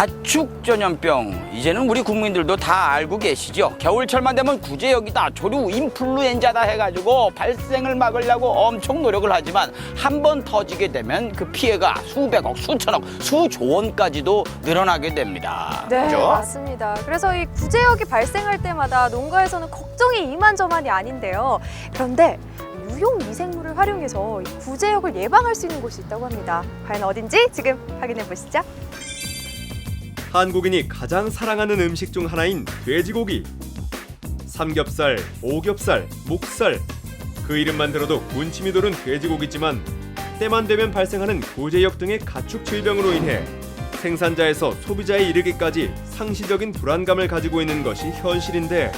가축 전염병 이제는 우리 국민들도 다 알고 계시죠. 겨울철만 되면 구제역이다, 조류 인플루엔자다 해가지고 발생을 막으려고 엄청 노력을 하지만 한 번 터지게 되면 그 피해가 수백억, 수천억, 수조 원까지도 늘어나게 됩니다. 네, 그죠? 맞습니다. 그래서 이 구제역이 발생할 때마다 농가에서는 걱정이 이만저만이 아닌데요. 그런데 유용 미생물을 활용해서 이 구제역을 예방할 수 있는 곳이 있다고 합니다. 과연 어딘지 지금 확인해 보시죠. 한국인이 가장 사랑하는 음식 중 하나인 돼지고기. 삼겹살, 오겹살, 목살. 그 이름만 들어도 군침이 도는 돼지고기지만 때만 되면 발생하는 고제역 등의 가축 질병으로 인해 생산자에서 소비자에 이르기까지 상시적인 불안감을 가지고 있는 것이 현실인데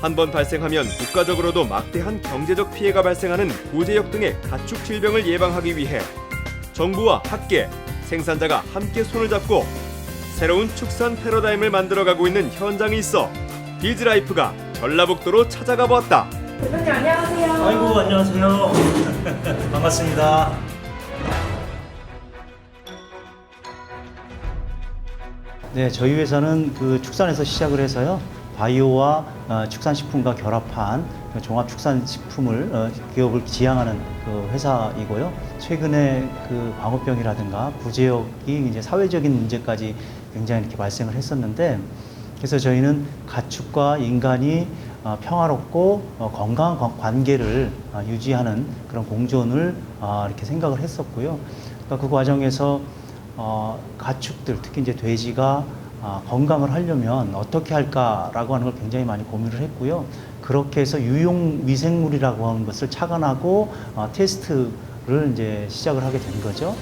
한번 발생하면 국가적으로도 막대한 경제적 피해가 발생하는 고제역 등의 가축 질병을 예방하기 위해 정부와 학계, 생산자가 함께 손을 잡고 새로운 축산 패러다임을 만들어가고 있는 현장이 있어 비즈라이프가 전라북도로 찾아가 보았다. 아이고 안녕하세요. 반갑습니다. 네, 저희 회사는 그 축산에서 시작을 해서요. 바이오와 어, 축산식품과 결합한 그 종합축산식품을 어, 기업을 지향하는 그 회사이고요. 최근에 그 광우병이라든가 부재역이 이제 사회적인 문제까지 굉장히 이렇게 발생을 했었는데 그래서 저희는 가축과 인간이 어, 평화롭고 어, 건강한 관- 관계를 어, 유지하는 그런 공존을 어, 이렇게 생각을 했었고요. 그러니까 그 과정에서 어, 가축들, 특히 이제 돼지가 아, 건강을 하려면 어떻게 할까라고 하는 걸 굉장히 많이 고민을 했고요. 그렇게 해서 유용 미생물이라고 하는 것을 착안하고 어, 테스트를 이제 시작을 하게 된 거죠.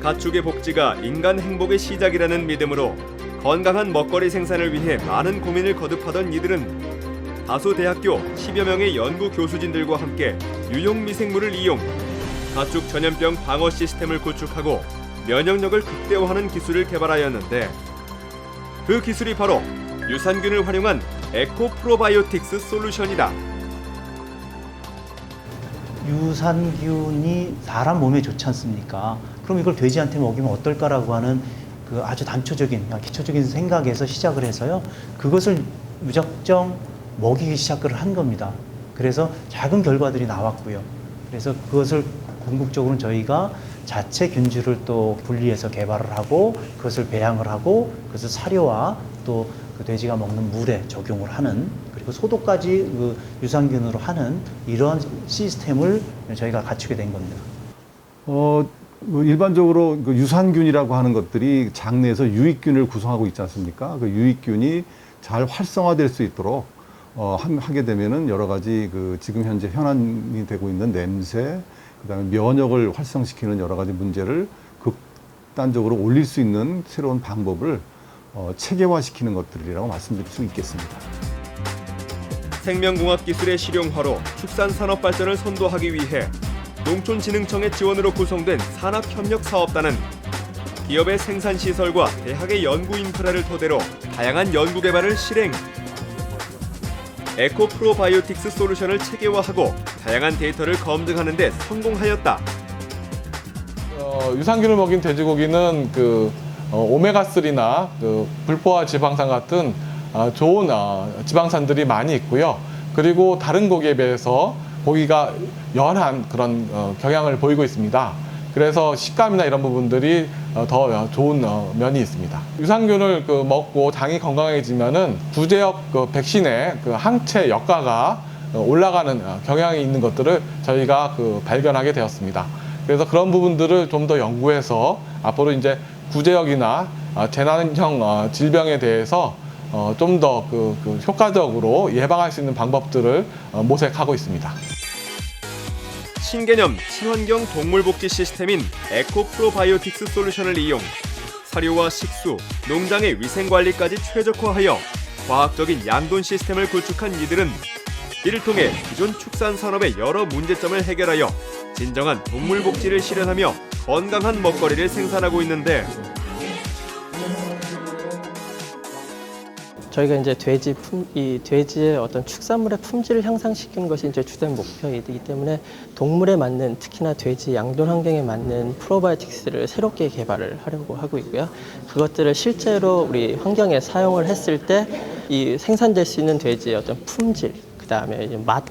가축의 복지가 인간 행복의 시작이라는 믿음으로 건강한 먹거리 생산을 위해 많은 고민을 거듭하던 이들은 다수 대학교 10여 명의 연구 교수진들과 함께 유용 미생물을 이용 가축 전염병 방어 시스템을 구축하고 면역력을 극대화하는 기술을 개발하였는데 그 기술이 바로 유산균을 활용한 에코 프로바이오틱스 솔루션이다. 유산균이 사람 몸에 좋지 않습니까? 그럼 이걸 돼지한테 먹이면 어떨까라고 하는 그 아주 단초적인, 아, 기초적인 생각에서 시작을 해서요. 그것을 무작정 먹이기 시작을 한 겁니다. 그래서 작은 결과들이 나왔고요. 그래서 그것을 궁극적으로는 저희가 자체 균주를 또 분리해서 개발을 하고 그것을 배양을 하고 그것을 사료와 또 그 돼지가 먹는 물에 적용을 하는 그리고 소독까지 그 유산균으로 하는 이러한 시스템을 저희가 갖추게 된 겁니다. 어, 뭐 일반적으로 그 유산균이라고 하는 것들이 장내에서 유익균을 구성하고 있지 않습니까? 그 유익균이 잘 활성화될 수 있도록 어, 함- 하게 되면은 여러 가지 그 지금 현재 현안이 되고 있는 냄새, 그다음에 면역을 활성시키는 여러 가지 문제를 극단적으로 올릴 수 있는 새로운 방법을 어, 체계화시키는 것들이라고 말씀드릴 수 있겠습니다. 생명공학 기술의 실용화로 축산 산업 발전을 선도하기 위해 농촌진흥청의 지원으로 구성된 산학협력사업단은 기업의 생산 시설과 대학의 연구 인프라를 토대로 다양한 연구 개발을 실행. 에코 프로바이오틱스 솔루션을 체계화하고 다양한 데이터를 검증하는 데 성공하였다. 어, 유산균을 먹인 돼지고기는 그 어, 오메가3나 그 불포화 지방산 같은 어, 좋은 어, 지방산들이 많이 있고요. 그리고 다른 고기에 비해서 고기가 연한 그런 어, 경향을 보이고 있습니다. 그래서 식감이나 이런 부분들이 어, 더 좋은 어, 면이 있습니다. 유산균을 그 먹고 장이 건강해지면은 구제역 그 백신의 그 항체 역가가 어, 올라가는 어, 경향이 있는 것들을 저희가 그 발견하게 되었습니다. 그래서 그런 부분들을 좀 더 연구해서 앞으로 이제 구제역이나 어, 재난형 어, 질병에 대해서 어, 좀더 그 효과적으로 예방할 수 있는 방법들을 어, 모색하고 있습니다. 신개념 친환경 동물복지 시스템인 에코 프로바이오틱스 솔루션을 이용 사료와 식수, 농장의 위생 관리까지 최적화하여 과학적인 양돈 시스템을 구축한 이들은 이를 통해 기존 축산 산업의 여러 문제점을 해결하여 진정한 동물 복지를 실현하며 건강한 먹거리를 생산하고 있는데 저희가 이제 돼지 품, 이 돼지의 어떤 축산물의 품질을 향상시키는 것이 이제 주된 목표이기 때문에 동물에 맞는 특히나 돼지 양돈 환경에 맞는 프로바이오틱스를 새롭게 개발을 하려고 하고 있고요. 그것들을 실제로 우리 환경에 사용을 했을 때 이 생산될 수 있는 돼지의 어떤 품질, 그 다음에 맛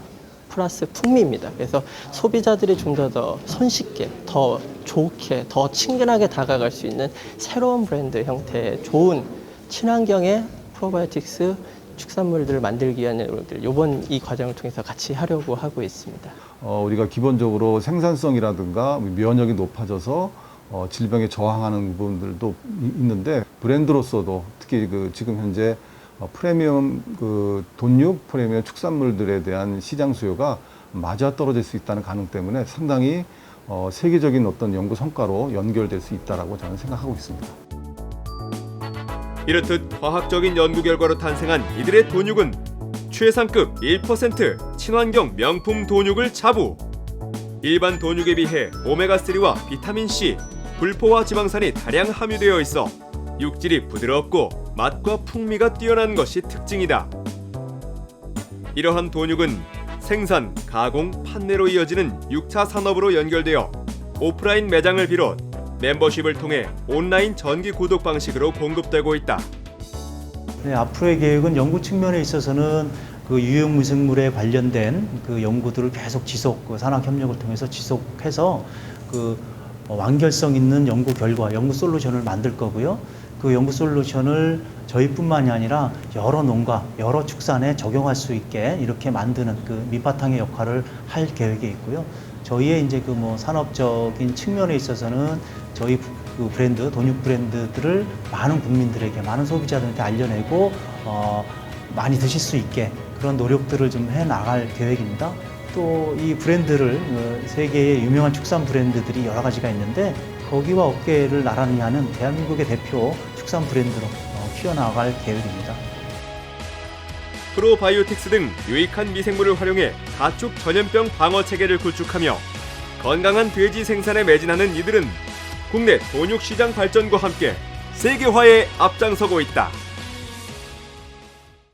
플러스 풍미입니다. 그래서 소비자들이 좀 더 더 손쉽게, 더 좋게, 더 친근하게 다가갈 수 있는 새로운 브랜드 형태의 좋은 친환경의 프로바이오틱스 축산물들을 만들기 위한 노력들 이번 이 과정을 통해서 같이 하려고 하고 있습니다. 어, 우리가 기본적으로 생산성이라든가 면역이 높아져서 어, 질병에 저항하는 부분들도 이- 있는데 브랜드로서도 특히 그 지금 현재 어, 프리미엄 그 돈육 프리미엄 축산물들에 대한 시장 수요가 맞아 떨어질 수 있다는 가능 때문에 상당히 어, 세계적인 어떤 연구 성과로 연결될 수 있다라고 저는 생각하고 있습니다. 이렇듯 과학적인 연구 결과로 탄생한 이들의 돈육은 최상급 1% 친환경 명품 돈육을 자부. 일반 돈육에 비해 오메가3와 비타민C, 불포화 지방산이 다량 함유되어 있어 육질이 부드럽고 맛과 풍미가 뛰어난 것이 특징이다. 이러한 돈육은 생산, 가공, 판매로 이어지는 6차 산업으로 연결되어 오프라인 매장을 비롯 멤버십을 통해 온라인 전기 구독 방식으로 공급되고 있다. 네, 앞으로의 계획은 연구 측면에 있어서는 그 유용 미생물에 관련된 그 연구들을 계속 지속, 그 산학 협력을 통해서 지속해서 그 어, 완결성 있는 연구 결과, 연구 솔루션을 만들 거고요. 그 연구 솔루션을 저희뿐만이 아니라 여러 농가, 여러 축산에 적용할 수 있게 이렇게 만드는 그 밑바탕의 역할을 할 계획이 있고요. 저희의 이제 그 뭐 산업적인 측면에 있어서는 저희 부- 그 브랜드, 돈육 브랜드들을 많은 국민들에게, 많은 소비자들한테 알려내고 어, 많이 드실 수 있게 그런 노력들을 좀 해 나갈 계획입니다. 또 이 브랜드를 어, 세계의 유명한 축산 브랜드들이 여러 가지가 있는데 거기와 어깨를 나란히 하는 대한민국의 대표 축산 브랜드로 어, 키워나갈 계획입니다. 프로바이오틱스 등 유익한 미생물을 활용해 가축 전염병 방어 체계를 구축하며 건강한 돼지 생산에 매진하는 이들은 국내 돈육 시장 발전과 함께 세계화에 앞장서고 있다.